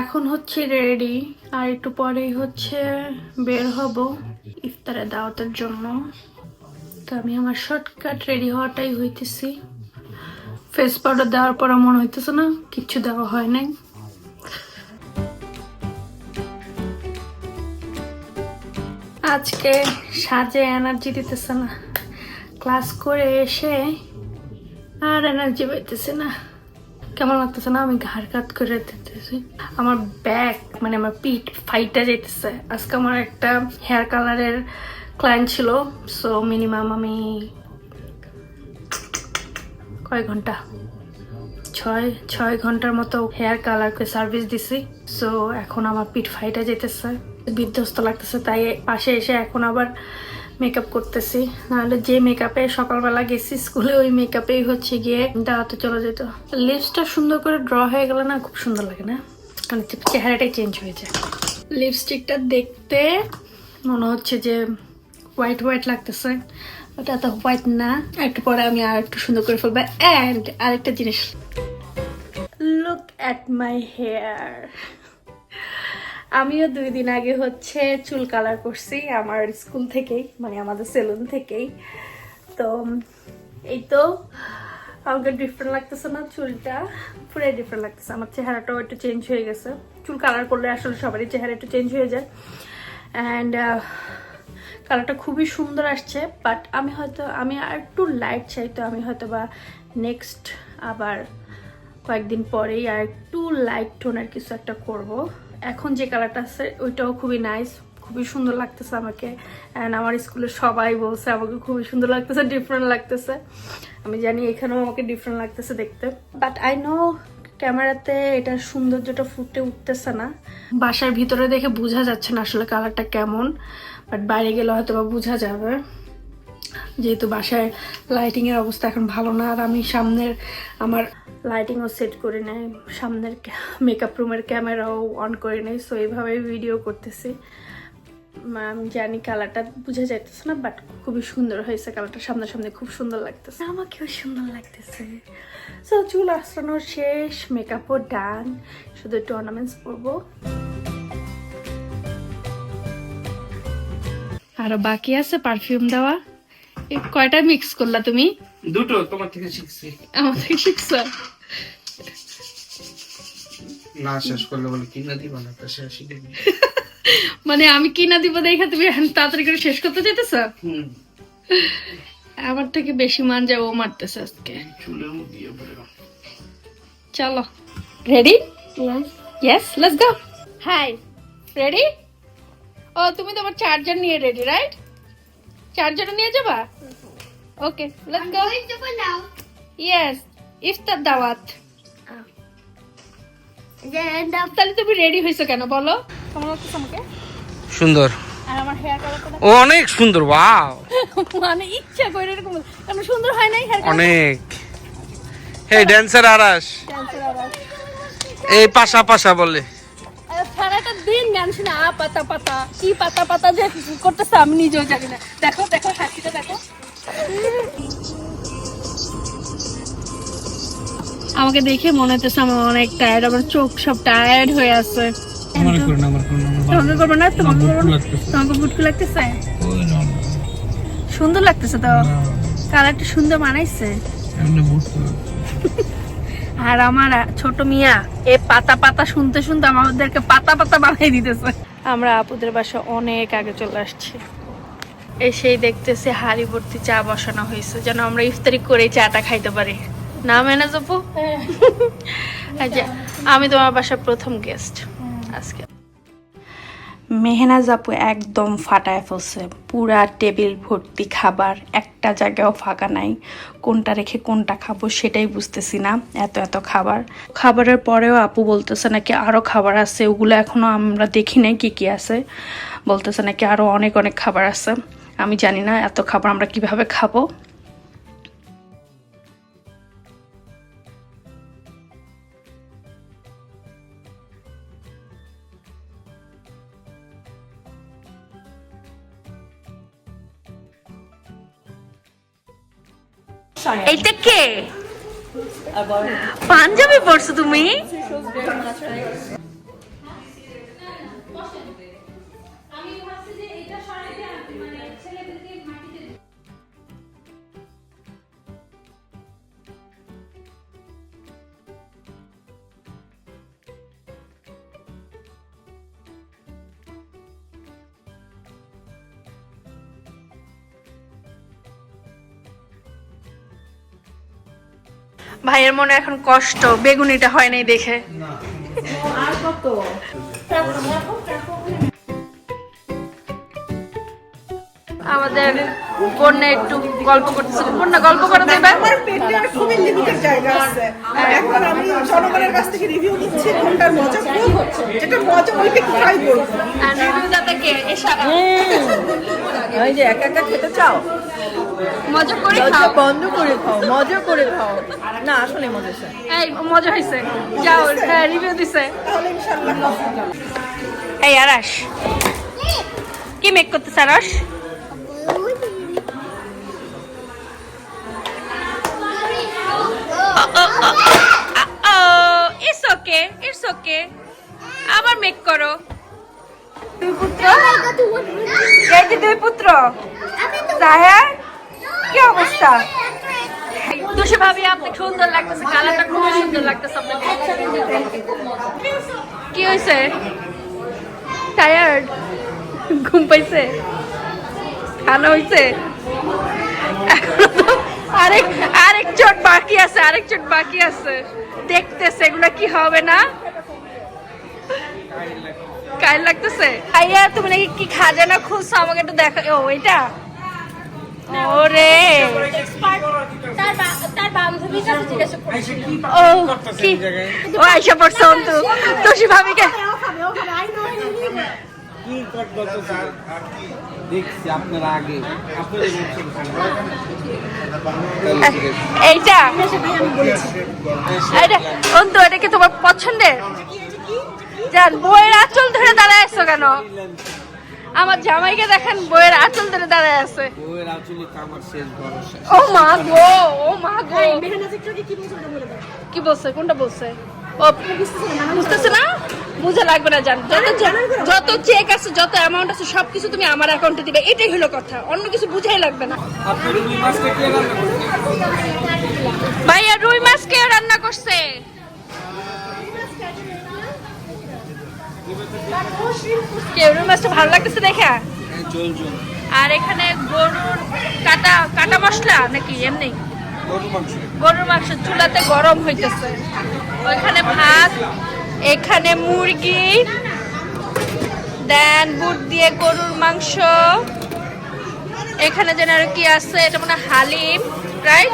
এখন হচ্ছে রেডি আর একটু পরেই হচ্ছে বের হব ইফতারে দাওয়াতের জন্য। তো আমি আমার শর্টকাট রেডি হওয়াটাই হইতেছি। ফেস পাউডার দেওয়ার পর মনে হইতেছে না কিচ্ছু দেওয়া হয় নাই। আজকে সাজে এনার্জি দিতেছে না। ক্লাস করে এসে আর এনার্জি পাইতেছে না। কেমন লাগতেছে না? আমি ঘাড় কাত করে দিতেছি। আমার ব্যাক মানে আমার পিঠ ফাইটা যেতেছে আজকে আমার একটা হেয়ার কালারের ক্লায়েন্ট ছিল। সো মিনিমাম আমি কয় ঘণ্টা? ছয় ছয় ঘণ্টার মতো হেয়ার কালারকে সার্ভিস দিছি। সো এখন আমার পিঠ ফাইটা যেতেছে বিধ্বস্ত লাগতেছে। তাই পাশে এসে এখন আবার মেকআপ করতেছি। নাহলে যে মেকআপে সকালবেলা গেছি, স্কুলে ওই মেকআপেই হচ্ছে গিয়ে দাওয়াতে চলে যেত। লিপসটা সুন্দর করে ড্র হয়ে গেলে না খুব সুন্দর লাগে না? কারণ চেহারাটাই চেঞ্জ হয়ে যায়। লিপস্টিকটা দেখতে মনে হচ্ছে যে হোয়াইট হোয়াইট লাগতেছে। ওটা তো হোয়াইট না। একটু পরে আমি আর একটু সুন্দর করে ফেলব। অ্যান্ড আরেকটা জিনিস। লুক অ্যাট মাই হেয়ার আমিও দুই দিন আগে হচ্ছে চুল কালার করছি আমার স্কুল থেকেই মানে আমাদের সেলুন থেকেই। তো, এই তো, আমাকে ডিফারেন্ট লাগতেছে না চুলটা পুরো ডিফারেন্ট লাগতেছে। আমার চেহারাটাও একটু চেঞ্জ হয়ে গেছে। চুল কালার করলে আসলে সবারই চেহারা একটু চেঞ্জ হয়ে যায়। অ্যান্ড কালারটা খুবই সুন্দর আসছে বাট আমি হয়তো, আমি আর একটু লাইট চাই, তো আমি হয়তো বা নেক্সট আবার কয়েকদিন পরেই আর একটু লাইট টোনের কিছু একটা করব। এখন যে কালারটা আছে, ওইটাও খুবই নাইস খুবই সুন্দর লাগতেছে আমাকে। অ্যান্ড আমার স্কুলে সবাই বলছে, আমাকে খুবই সুন্দর লাগতেছে ডিফারেন্ট লাগতেছে। আমি জানি এখানেও আমাকে ডিফারেন্ট লাগতেছে দেখতে। বাট আই নো ক্যামেরাতে এটার সৌন্দর্যটা ফুটে উঠতেছে না। বাসার ভিতরে দেখে বোঝা যাচ্ছে না আসলে কালারটা কেমন। বাট বাইরে গেলে হয়তো বা বোঝা যাবে। যেহেতু বাসায় লাইটিং এর অবস্থা এখন ভালো না আর আমি সামনের আমার লাইটিংও সেট করে নেই সামনের মেকআপ রুমের ক্যামেরাও অন করে নেই সো এইভাবেই ভিডিও করতেছি। আমি জানি কালারটা বোঝা যাইতেছে না বাট খুবই সুন্দর হয়েছে কালারটা সামনে সামনে খুব সুন্দর লাগতেছে। আমাকেও সুন্দর লাগতেছে। সো চুল আসানোর শেষ মেকআপও ডান শুধু একটু অর্নামেন্টস পরবো। আরও বাকি আছে পারফিউম দেওয়া? কয়টা মিক্স করলা তুমি? দুটো তোমার থেকে শিখছি। আমার থেকে শিখছো? না শেষ করলে বলে কিনা দিবা না তা শেষই দিবি মানে আমি কিনা দিব দেখা তুমি এখন তাড়াতাড়ি করে শেষ করতে হুম। আমার থেকে বেশি মান যায় ও মারতেছে আজকে। চলো। Ready yes let's go hi ready ও তুমি তোমার চার্জার নিয়ে রেডি রাইট চার্জার নিয়ে যাবা? ওকে লেটস গো ইয়েস ইফতার দাওয়াত। তাহলে তুমি রেডি হয়েছো কেন? বলো। কেমন লাগতেছে আমাকে? সুন্দর। আর আমার হেয়ার অনেক সুন্দর ওয়াও মানে ইচ্ছা করে এরকম কেন সুন্দর হয় নাই হেয়ার অনেক। হে ড্যান্সার আরাস। কালার এই পাশা পাশা বলে। গান শুনে আ পাতা পাতা কি পাতা পাতা যে করতেছে আমি নিজেও জানি না। দেখো দেখো হাসিটা দেখো। আমাকে দেখে মনে হচ্ছে আমার অনেক টায়ার্ড আমার চোখ সব টায়ার্ড হয়ে আছে। তোমাকে করব না? তোমাকে লাগতেছে। তোমাকে বুটকু লাগতেছে? সুন্দর লাগতেছে তো? কালারটা সুন্দর মানাইছে। আর আমার ছোট মিয়া এ পাতা পাতা শুনতে শুনতে আমাদেরকে পাতা পাতা বানাই দিতেছে। আমরা আপুদের বাসা অনেক আগে চলে আসছি। এসেই দেখতেছি হাড়ি ভর্তি চা বসানো হয়েছে যেন আমরা ইফতারি করে চাটা খাইতে পারি। না মেনে যাব আচ্ছা আমি তোমার বাসার প্রথম গেস্ট আজকে। মেহনাজ আপু একদম ফাটায় ফেলছে। পুরা টেবিল ভর্তি খাবার, একটা জায়গাও ফাঁকা নাই। কোনটা রেখে কোনটা খাব সেটাই বুঝতেছি না, এত এত খাবার। খাবারের পরেও আপু বলতেছে নাকি আরও খাবার আছে, ওগুলো এখনও আমরা দেখি নাই কী কী আছে। বলতেছে নাকি আরও অনেক অনেক খাবার আছে। আমি জানি না এত খাবার আমরা কীভাবে খাব। এইটা কে? পাঞ্জাবি পড়ছো তুমি? ভাইয়ের মনে এখন কষ্ট বেগুনিটা হয় নাই দেখে। আমাদের একটু গল্প করতেছিল বন্যা গল্প করে দেবে? আমার পেটে খুবই লিমিটেড জায়গা আছে। এখন আমি জনগণের কাছ থেকে রিভিউ নিচ্ছি কোনটার মজা খুব যেটা মজা ওইটা ট্রাই করব। আর review দাতা কে? এসা। ওই যে একা একা খেতে চাও? মজা করে খাও। বন্ধ করে খাও মজা করে খাও। না আসলে মজা আছে এই মজা হয়েছে। যাও হ্যাঁ রিভিউ দিছে। তাহলে ইনশাল্লাহ এই আরাস কি মেক করতেছে আরাস ইটস ওকে ইটস ওকে আবার মেক করো। দুই পুত্র এই যে দুই পুত্র? জাহের? কি অবস্থা? দুশো ভাবি আপনাকে সুন্দর লাগতেছে কালারটা খুব সুন্দর লাগতেছে আপনাকে কি হয়েছে টায়ার্ড ঘুম পাইছে? খানা হয়েছে এখনও আরেক আরেক চোট বাকি আছে আরেক চোট বাকি আছে। দেখতেছে, এগুলা কি হবে না? কাল লাগতেছে? আইয়া, তুমি নাকি কি খাজানা খুঁজছো আমাকে একটু দেখা, ও, এটা? ওরে। ও, কি? ও, আইসা পড়ছে অন্তু। তোষি ভাবিকে কি দেখছি আপনার আগে। এইটা? এইটা অন্তু এটা কি তোমার পছন্দের? জান বইয়ের আঁচল ধরে দাঁড়ায় আছো কেন? আমার জামাইকে দেখেন বইয়ের আঁচল ধরে দাঁড়ায় আছে। বউয়ের আচলে তো আমার শেষ ভরসা। ও মা গো ও মা গো। কি বলছে? কোনটা বলছে? ও বুঝতেছে না? বুঝে লাগবে না জান। যত যত চেক আছে যত অ্যামাউন্ট আছে সবকিছু তুমি আমার অ্যাকাউন্টে দিবে। এটাই হলো কথা। অন্য কিছু বুঝাই লাগবে না। আপনি রুই মাছটা কে রান্না করছেন ভাইয়া রুই মাছ কে রান্না করছে? কে রুই মাছটা ভালো লাগতেছে দেখা? চল আর এখানে গরুর কাটা কাটা মশলা নাকি এমনি? গরু মাংস। গরুর মাংস চুলাতে গরম হইতেছে। ওইখানে ভাত এখানে মুরগি দেন বুট দিয়ে গরুর মাংস। এখানে যেন আর কি আছে এটা মনে হালিম রাইট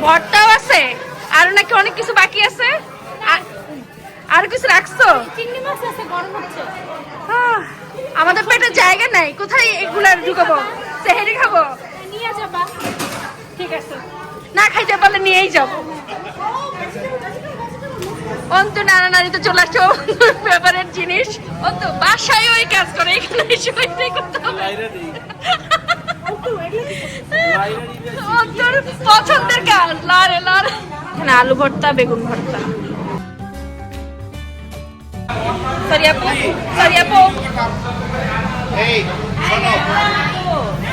ভর্তাও আছে। আর নাকি অনেক কিছু বাকি আছে? আর- কিছু রাখছো? আমাদের পেটে জায়গা নাই। কোথায় এগুলা ঢুকাবো? সেহেরি খাব? নিয়ে যাবা। ঠিক আছে। না খাইতে পারলে নিয়েই যাব। অন্তু নানা নারীতে চলে আসছে ব্যাপারের জিনিস। অন্তু বাসায় ওই কাজ করে এখানে এসে ওইটাই করতে হবে অন্তুর পছন্দের কাজ। লারে লারে এখানে আলু ভর্তা বেগুন ভর্তা। সরি আপু সরি আপু। এই শোনো।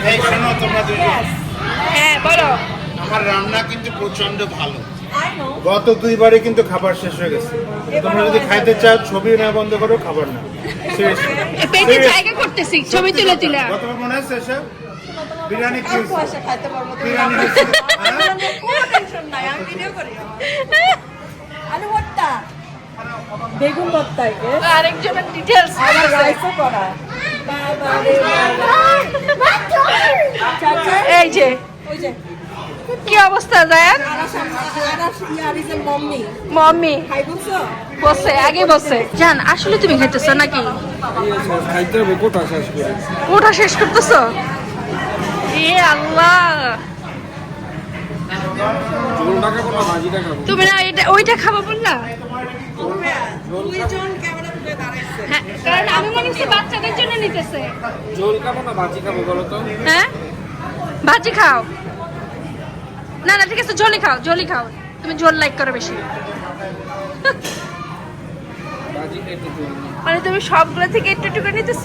এই শোনো তোমরা দুজন। হ্যাঁ বলো। আমার রান্না কিন্তু প্রচণ্ড ভালো। গত দুইবারে কিন্তু খাবার শেষ হয়ে গেছে। তোমরা যদি খাইতে চাও ছবি না বন্ধ করো খাবার না পেটে জায়গা করতেছি ছবি তুলে তুলে গতবার মনে আছে এসব বিরিয়ানি কি খাইতে পারব বিরিয়ানি হ্যাঁ? কোনো টেনশন নাই আমি ভিডিও করি। আলু ভর্তা। বেগুন ভর্তা আরেকজনের ডিটেলস আমার রাইসও করা। বাবা রে বাবা। চাচা? এই যে। ওই যে। কি অবস্থা জায়ান মম্মি। বসে আগে বসে। জান আসলে তুমি খাইতেছো নাকি? কোটা শেষ করতেছো? এ আল্লাহ। তুমি না এটা ওইটা খাব বললা? হ্যাঁ কারণ আমি মনে হচ্ছে বাচ্চাদের জন্য নিতেছে। ঝোল খাব না ভাজি খাব বলো তো। হ্যাঁ? ভাজি খাও। না না ঠিক আছে ঝোলি খাও ঝোলি খাও। তুমি ঝোল লাইক করো বেশি। মানে তুমি সবগুলো থেকে একটু একটু করে নিতেছ?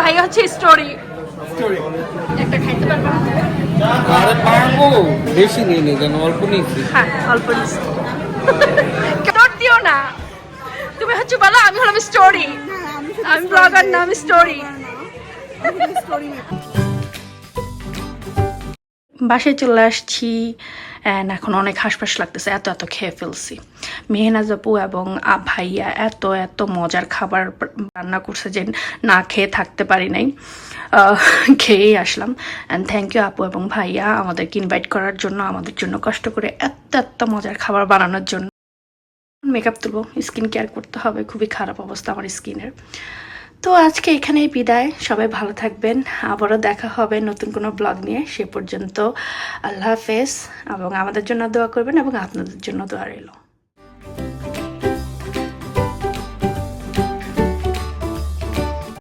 ভাই হচ্ছে স্টোরি একটা খাইতে পারবা আরে পারব। বেশি নিয়ে নি যেন অল্প নিয়েছি। হ্যাঁ অল্প ডট দিও না। তুমি হচ্ছে বলো আমি হলাম স্টোরি আমি ব্লগার না আমি স্টোরি বাসায় চলে আসছি অ্যান্ড এখন অনেক হাসপাস লাগতেছে, এত এত খেয়ে ফেলছি। মেহনাজ আপু এবং ভাইয়া এত এত মজার খাবার রান্না করছে যে না খেয়ে থাকতে পারি নাই। খেয়েই আসলাম। অ্যান্ড থ্যাংক ইউ আপু এবং ভাইয়া আমাদেরকে ইনভাইট করার জন্য, আমাদের জন্য কষ্ট করে এত এত মজার খাবার বানানোর জন্য। মেকআপ তুলবো স্কিন কেয়ার করতে হবে, খুবই খারাপ অবস্থা আমার স্কিনের তো আজকে এখানেই বিদায়। সবাই ভালো থাকবেন। আবারও দেখা হবে নতুন কোনো ব্লগ নিয়ে। সে পর্যন্ত আল্লাহ হাফেজ। এবং আমাদের জন্য দোয়া করবেন এবং আপনাদের জন্য দোয়া রইল।